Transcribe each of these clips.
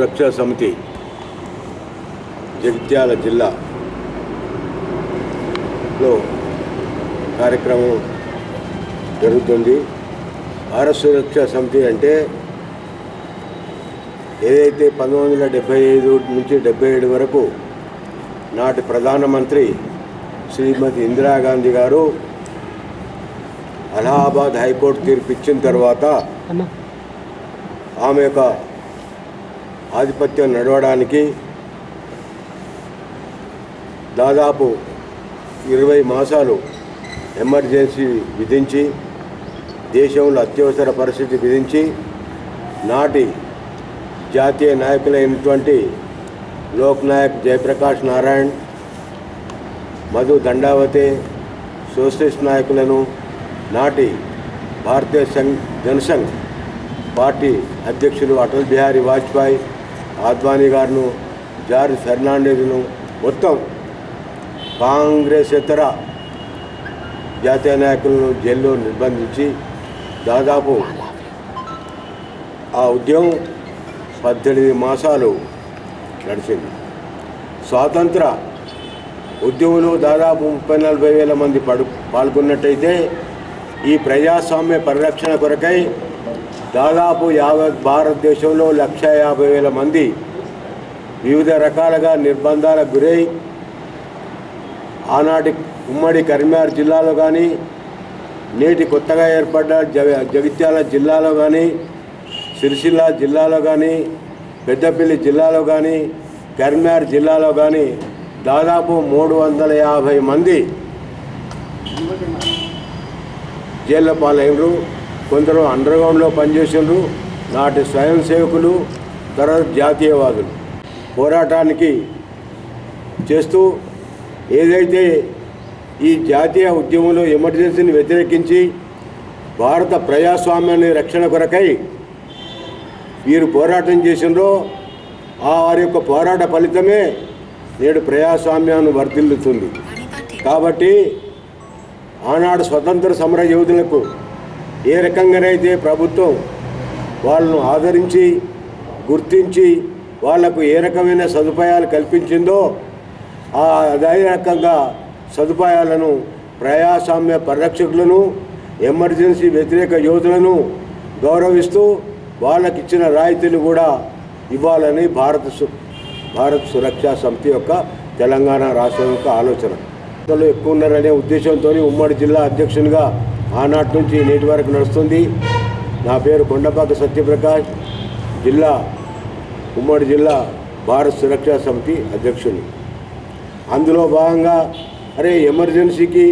రక్షా సమితి జగిత్యాల జిల్లాలో కార్యక్రమం జరుగుతుంది. భారత సురక్ష సమితి అంటే ఏదైతే పంతొమ్మిది వందల డెబ్బై ఐదు నుంచి డెబ్బై ఏడు వరకు నాటి ప్రధానమంత్రి శ్రీమతి ఇందిరాగాంధీ గారు అలహాబాద్ హైకోర్టు తీర్పు ఇచ్చిన తర్వాత ఆమె యొక్క ఆధిపత్యం నడవడానికి దాదాపు ఇరవై మాసాలు ఎమర్జెన్సీ విధించి దేశంలో అత్యవసర పరిస్థితి విధించి నాటి జాతీయ నాయకులైనటువంటి లోక్ నాయక్ జయప్రకాష్ నారాయణ్ మధు దండావతే సోషలిస్ట్ నాయకులను నాటి భారతీయ సంఘ్ జనసంఘ్ పార్టీ అధ్యక్షులు అటల్ బిహారీ వాజ్పేయి ఆద్వానీ గారును జార్జ్ ఫెర్నాండెజ్ను మొత్తం కాంగ్రెస్ ఇతర జాతీయ నాయకులను జైల్లో నిర్బంధించి దాదాపు ఆ ఉద్యమం పద్దెనిమిది మాసాలు నడిచింది. స్వాతంత్ర ఉద్యమంలో దాదాపు ముప్పై నలభై వేల మంది పడు పాల్గొన్నట్టయితే ఈ ప్రజాస్వామ్య పరిరక్షణ కొరకై దాదాపు యాభై భారతదేశంలో లక్ష యాభై వేల మంది వివిధ రకాలుగా నిర్బంధాలకు గురై ఆనాటి ఉమ్మడి కరీంనగర్ జిల్లాలో కానీ నేటి కొత్తగా ఏర్పడ్డ జగ జగిత్యాల జిల్లాలో కానీ సిరిసిల్ల జిల్లాలో కానీ పెద్దపల్లి జిల్లాలో కానీ కరీంనగర్ జిల్లాలో కానీ దాదాపు మూడు వందల యాభై మంది జైళ్ళ పాలైనరు కొందరు అండర్గ్రౌండ్లో పనిచేసినారు నాటి స్వయం సేవకులు తర్వాత జాతీయవాదులు. పోరాటానికి చేస్తూ ఏదైతే ఈ జాతీయ ఉద్యమంలో ఎమర్జెన్సీని వ్యతిరేకించి భారత ప్రజాస్వామ్యాన్ని రక్షణ కొరకై వీరు పోరాటం చేసినో ఆ వారి యొక్క పోరాట ఫలితమే నేడు ప్రజాస్వామ్యాన్ని వర్ధిల్లుతుంది. కాబట్టి ఆనాడు స్వతంత్ర సమర యోధులకు ఏ రకంగానైతే ప్రభుత్వం వాళ్ళను ఆదరించి గుర్తించి వాళ్ళకు ఏ రకమైన సదుపాయాలు కల్పించిందో ఆ అదే రకంగా సదుపాయాలను ప్రయాసామ్య పరిరక్షకులను ఎమర్జెన్సీ వ్యతిరేక యోధులను గౌరవిస్తూ వాళ్ళకి ఇచ్చిన రాయితీలు కూడా ఇవ్వాలని భారత సు- భారత్ సురక్షా సమితి యొక్క తెలంగాణ రాష్ట్రం యొక్క ఆలోచన. ఇంతలో ఎక్కువ ఉన్నారనే ఉద్దేశంతో ఉమ్మడి జిల్లా అధ్యక్షునిగా ఆనాటి నుంచి నేటి వరకు నడుస్తుంది. నా పేరు కొండపాక సత్యప్రకాష్. జిల్లా ఉమ్మడి జిల్లా భారత్ సురక్షా సమితి అధ్యక్షుని. అందులో భాగంగా అరే ఎమర్జెన్సీకి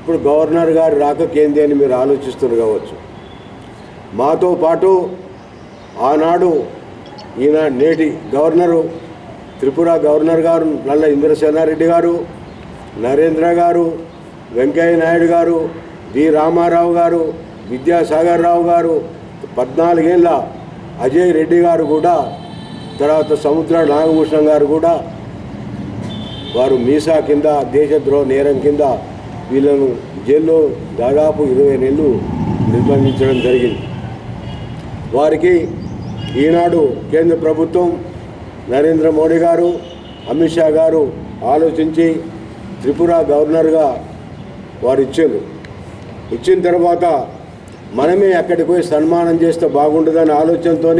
ఇప్పుడు గవర్నర్ గారి రాకకేంది అని మీరు ఆలోచిస్తున్నారు కావచ్చు. మాతో పాటు ఆనాడు ఈయన నేటి గవర్నరు త్రిపుర గవర్నర్ గారు నల్ల ఇంద్రసేనారెడ్డి గారు నరేంద్ర గారు వెంకయ్య నాయుడు గారు వి రామారావు గారు విద్యాసాగర్ రావు గారు పద్నాలుగేళ్ళ అజయ్ రెడ్డి గారు కూడా తర్వాత సముద్ర నాగభూషణం గారు కూడా వారు మీసా కింద దేశద్రోహ నేరం కింద వీళ్ళను జైల్లో దాదాపు ఇరవై నెలలు నిర్బంధించడం జరిగింది. వారికి ఈనాడు కేంద్ర ప్రభుత్వం నరేంద్ర మోడీ గారు అమిత్ షా గారు ఆలోచించి త్రిపుర గవర్నర్గా వారు ఇచ్చారు. ఇచ్చిన తర్వాత మనమే అక్కడికి పోయి సన్మానం చేస్తే బాగుంటుందని ఆలోచనతో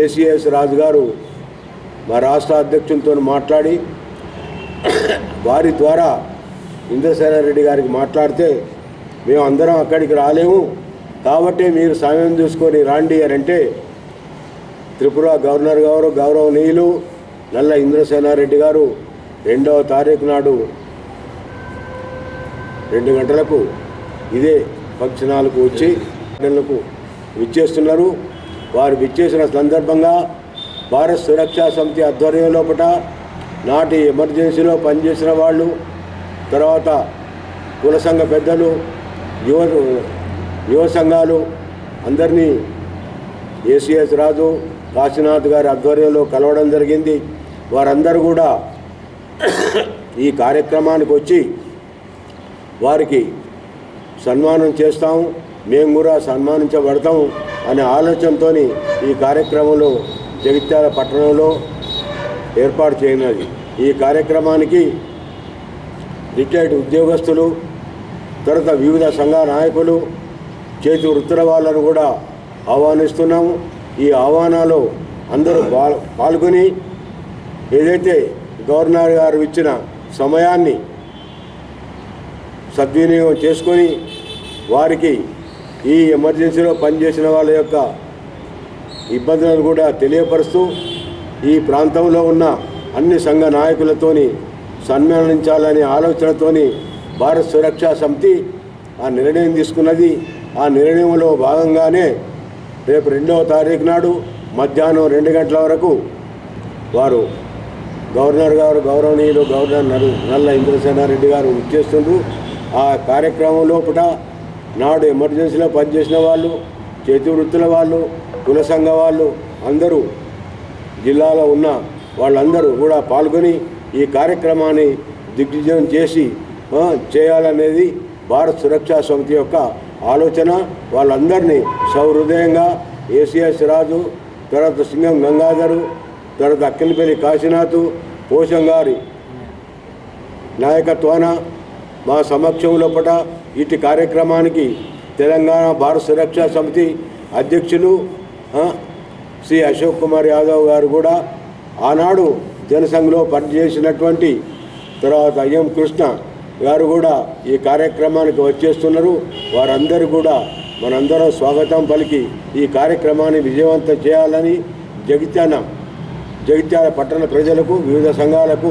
ఏసీఎస్ రాజు గారు మా రాష్ట్ర అధ్యక్షులతో మాట్లాడి వారి ద్వారా ఇంద్రసేనారెడ్డి గారికి మాట్లాడితే మేము అందరం అక్కడికి రాలేము. కాబట్టి మీరు సమయం చూసుకొని రాండి అని అంటే త్రిపుర గవర్నర్ గారు గౌరవనీయులు నల్ల ఇంద్రసేనారెడ్డి గారు రెండవ తారీఖు నాడు రెండు గంటలకు ఇదే ఫంక్షన్ హాల్కు వచ్చి గంటలకు విచ్చేస్తున్నారు. వారు విచ్చేసిన సందర్భంగా భారత్ సురక్షా సమితి ఆధ్వర్యం లోపల నాటి ఎమర్జెన్సీలో పనిచేసిన వాళ్ళు తర్వాత కుల సంఘ పెద్దలు యువ యువ సంఘాలు అందరినీ ఏసీఎస్ రాజు కాశీనాథ్ గారి ఆధ్వర్యంలో కలవడం జరిగింది. వారందరూ కూడా ఈ కార్యక్రమానికి వచ్చి వారికి సన్మానం చేస్తాము మేము కూడా సన్మానించబడతాం అనే ఆలోచనతో ఈ కార్యక్రమంలో జగిత్యాల పట్టణంలో ఏర్పాటు చేయనది. ఈ కార్యక్రమానికి రిటైర్డ్ ఉద్యోగస్తులు తర్వాత వివిధ సంఘ నాయకులు చేతి వృత్తుల వాళ్ళను కూడా ఆహ్వానిస్తున్నాము. ఈ ఆహ్వానాలు అందరూ పాల్- పాల్గొని ఏదైతే గవర్నర్ గారు ఇచ్చిన సమయాన్ని సద్వినియోగం చేసుకొని వారికి ఈ ఎమర్జెన్సీలో పనిచేసిన వాళ్ళ యొక్క ఇబ్బందులను కూడా తెలియపరుస్తూ ఈ ప్రాంతంలో ఉన్న అన్ని సంఘ నాయకులతోని సన్మానించాలనే ఆలోచనతోని భారత్ సురక్షా సమితి ఆ నిర్ణయం తీసుకున్నది. ఆ నిర్ణయంలో భాగంగానే రేపు రెండవ తారీఖు నాడు మధ్యాహ్నం రెండు గంటల వరకు వారు గవర్నర్ గారు గౌరవనీయులు గవర్నర్ నల్ నల్ల ఇంద్రసేనారెడ్డి గారు ఇచ్చేస్తుండ్రు ఆ కార్యక్రమం లోపల నాడు ఎమర్జెన్సీలో పనిచేసిన వాళ్ళు చేతి వృత్తుల వాళ్ళు కుల సంఘ వాళ్ళు అందరూ జిల్లాలో ఉన్న వాళ్ళందరూ కూడా పాల్గొని ఈ కార్యక్రమాన్ని దిగ్విజయం చేసి చేయాలనేది భారత్ సురక్షా సమితి యొక్క ఆలోచన. వాళ్ళందరినీ సౌహృదయంగా ఏసీఎస్ రాజు తర్వాత సింగం గంగాధరు తర్వాత అక్కినపల్లి కాశీనాథ్ పోషం గారి నాయకత్వాన మా సమక్షం లోపల ఇటు కార్యక్రమానికి తెలంగాణ భారత సురక్షా సమితి అధ్యక్షులు శ్రీ అశోక్ కుమార్ యాదవ్ గారు కూడా ఆనాడు జనసంఘలో పనిచేసినటువంటి తర్వాత ఎం కృష్ణ గారు కూడా ఈ కార్యక్రమానికి వచ్చేస్తున్నారు. వారందరూ కూడా మనందరం స్వాగతం పలికి ఈ కార్యక్రమాన్ని విజయవంతం చేయాలని జగిత్యానం జగిత్యాల పట్టణ ప్రజలకు వివిధ సంఘాలకు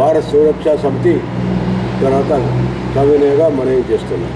భారత్ సురక్షా సమితి తర్వాత సవినయంగా మనవి చేస్తున్నాం.